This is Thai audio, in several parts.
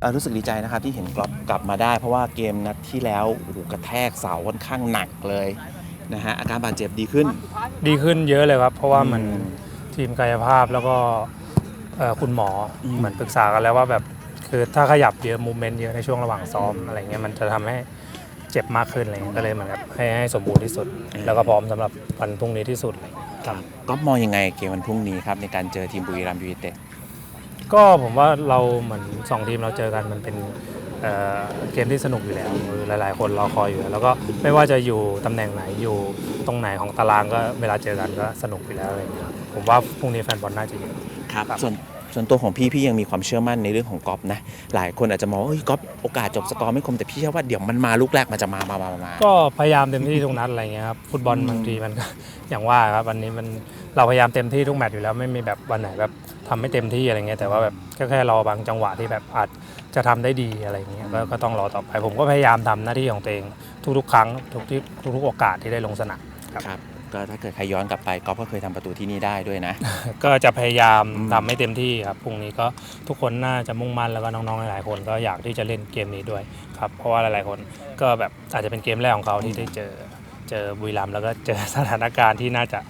เอ่อรู้สึกดีใจนะครับที่เห็นกลับกลับมาได้ เพราะว่าเกมนัดที่แล้วโอ้โหกระแทกเสาค่อนข้างหนักเลยนะฮะอาการบาดเจ็บดีขึ้น ดีขึ้นเยอะเลยครับ เพราะว่ามันอืมทีมกายภาพแล้วก็เอ่อคุณหมออม เหมือนปรึกษากันแล้วว่าแบบคือถ้าขยับเยอะมูเมนต์เยอะในช่วงระหว่างซ้อมอะไรเงี้ยมันจะทำให้เจ็บมากขึ้นอะไรเงี้ยก็เลยเหมือนกับให้ให้สมบูรณ์ที่สุด แล้วก็พร้อมสำหรับวันพรุ่งนี้ที่สุดเลยครับก็มองยังไงเกมวันพรุ่งนี้ครับในการเจอทีมบุรีรัมย์ยูไนเต็ด ก็ผมว่าเราเหมือนสองทีมเราเจอกันมันเป็นเอ่อเกมที่สนุกอยู่แล้วคือหลาย ๆ คนรอคอยอยู่แล้วแล้วก็ไม่ว่าจะอยู่ตำแหน่งไหนอยู่ตรงไหนของตารางก็เวลาเจอกันก็สนุกอยู่แล้วอะไรอย่างเงี้ยผมว่าพรุ่งนี้แฟนบอลน่าจะเยอะ ครับครับส่วน ส่วนตัวของพี่พี่ยังมีความเชื่อมั่นในเรื่องของกอล์ฟนะ หลายคนอาจจะมองว่าเฮ้ยกอล์ฟโอกาสจบสกอร์ไม่คมแต่พี่เชื่อว่าเดี๋ยวมันมาลูกแรกมันจะมามามามามาก็พยายามเต็มที่ทุกนัดอะไรเงี้ยครับฟุตบอลอืมบางทีมันก็ อย่างว่าครับวันนี้มันเราพยายามเต็มที่ทุกแมตช์อยู่แล้วไม่มีแบบวันไหนแบบทำไม่เต็มที่อะไรเงี้ยแต่ว่าแบบก็แค่รอบางจังหวะที่แบบอาจจะทำได้ดีอะไรเงี้ยก็ก็ต้องรอต่อไปผมก็พยายามทำหน้าที่ของตัวเองทุกๆ ครั้งทุกที่ทุกๆโอกาสที่ได้ลงสนาม ครับ ก็ถ้าเกิดใครย้อนกลับไปกอล์ฟก็เคยทำประตูที่นี่ได้ด้วยนะ ก็จะพยายามอืมทำให้เต็มที่ครับพรุ่งนี้ก็ทุกคนน่าจะมุ่งมั่นแล้วก็น้องๆหลายๆคนก็อยากที่จะเล่นเกมนี้ด้วยครับเพราะว่าหลายๆคนก็แบบอาจจะเป็นเกมแรกของเขาที่ได้เจอเจอบุรีรัมย์แล้วก็เจอสถานการณ์ที่น่าจะ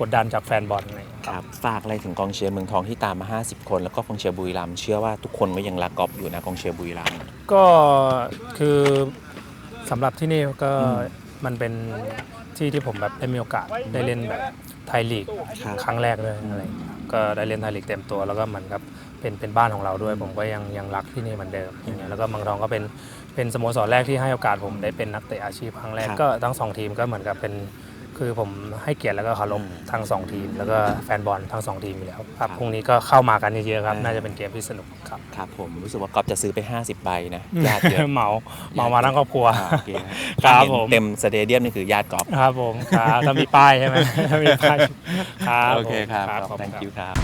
กดดันจากแฟนบอลอะไรอย่างเงี้ยครับ ฝากอะไรถึงกองเชียร์เมืองทองที่ตามมา 50 คน แล้วก็กองเชียร์บุรีรัมย์เชื่อว่าทุกคนก็ยังรักกอล์ฟอยู่นะกองเชียร์บุรีรัมย์ ก็คือสำหรับที่นี่ก็อืม มันเป็น ที่ที่ผมแบบได้มีโอกาสได้เล่นแบบไทยลีกครับ ครั้งแรกเลยอะไรอย่างเงี้ยก็ได้เล่นไทยลีกเต็มตัว แล้วก็เหมือนกับเป็นเป็นบ้านของเราด้วย ผมก็ยังยังรักที่นี่เหมือนเดิมอย่างเงี้ยแล้วก็เมืองทองก็เป็นเป็นสโมสรแรกที่ให้โอกาสผมได้เป็นนักเตะอาชีพครั้งแรกครับ ก็ทั้งสองทีมก็เหมือนกับเป็น คือผมให้เกียรติแล้วก็เคารพอืมทั้งสองทีม แล้วก็แฟนบอลทั้งสองทีมอยู่แล้วคครัรับบพรุ่งนี้ก็เข้ามากันเยอะๆครับอ่าน่าจะเป็นเกมที่สนุกครับครับผมรู้สึกว่ากอล์ฟจะซื้อไป 50ใบนะญาติเยอะเหมาเหมามาทั้งครอบครัวอ่าโอเคครับถ้าเห็นผมเต็มสเตเดียมนี่คือญาติกอล์ฟครับผมครับถ้ามีป้ายใช่ไหมถ้ามีป้ายครับโอเคครับผม thank ครับ you ครับ